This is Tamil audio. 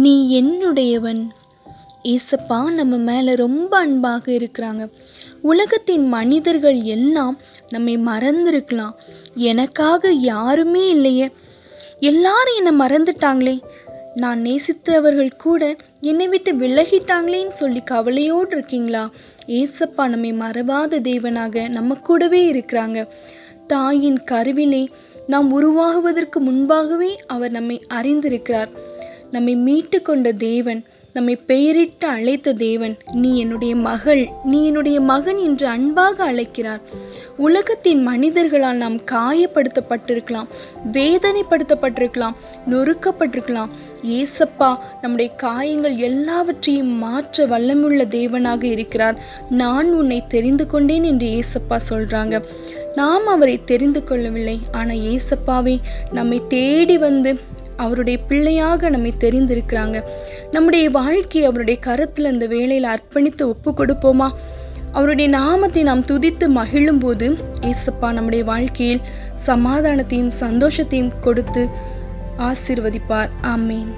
நீ என்னுடையவன். ஏசப்பா நம்ம மேலே ரொம்ப அன்பாக இருக்கிறாங்க. உலகத்தின் மனிதர்கள் எல்லாம் நம்மை மறந்துருக்கலாம். எனக்காக யாருமே இல்லையே. எல்லாரும் என்னை மறந்துட்டாங்களே. நான் நேசித்தவர்கள் கூட என்னை விட்டு விலகிட்டாங்களேன்னு சொல்லி கவலையோடு இருக்கீங்களா? ஏசப்பா நம்மை மறவாத தேவனாக நம்ம கூடவே இருக்கிறாங்க. தாயின் கருவிலே நாம் உருவாகுவதற்கு முன்பாகவே அவர் நம்மை அறிந்திருக்கிறார். நம்மை மீட்டு கொண்ட தேவன் நம்மை பெயரிட்டு அழைத்த தேவன் நீ என்னுடைய மகள் நீ என்னுடைய மகன் என்று அன்பாக அழைக்கிறார். உலகத்தின் மனிதர்களால் நாம் காயப்படுத்தப்பட்டிருக்கலாம் வேதனைப்படுத்தப்பட்டிருக்கலாம் நொறுக்கப்பட்டிருக்கலாம். ஏசப்பா நம்முடைய காயங்கள் எல்லாவற்றையும் மாற்ற வல்லமுள்ள தேவனாக இருக்கிறார். நான் உன்னை தெரிந்து கொண்டேன் என்று ஏசப்பா சொல்றாங்க. நாம் அவரை தெரிந்து கொள்ளவில்லை. ஆனால் ஏசப்பாவே நம்மை தேடி வந்து அவருடைய பிள்ளையாக நம்மை தெரிந்திருக்கிறாங்க. நம்முடைய வாழ்க்கையை அவருடைய கருத்தில் அந்த வேலையில் அர்ப்பணித்து ஒப்பு கொடுப்போமா? அவருடைய நாமத்தை நாம் துதித்து மகிழும் போது ஏசப்பா நம்முடைய வாழ்க்கையில் சமாதானத்தையும் சந்தோஷத்தையும் கொடுத்து ஆசீர்வதிப்பார். ஆமீன்.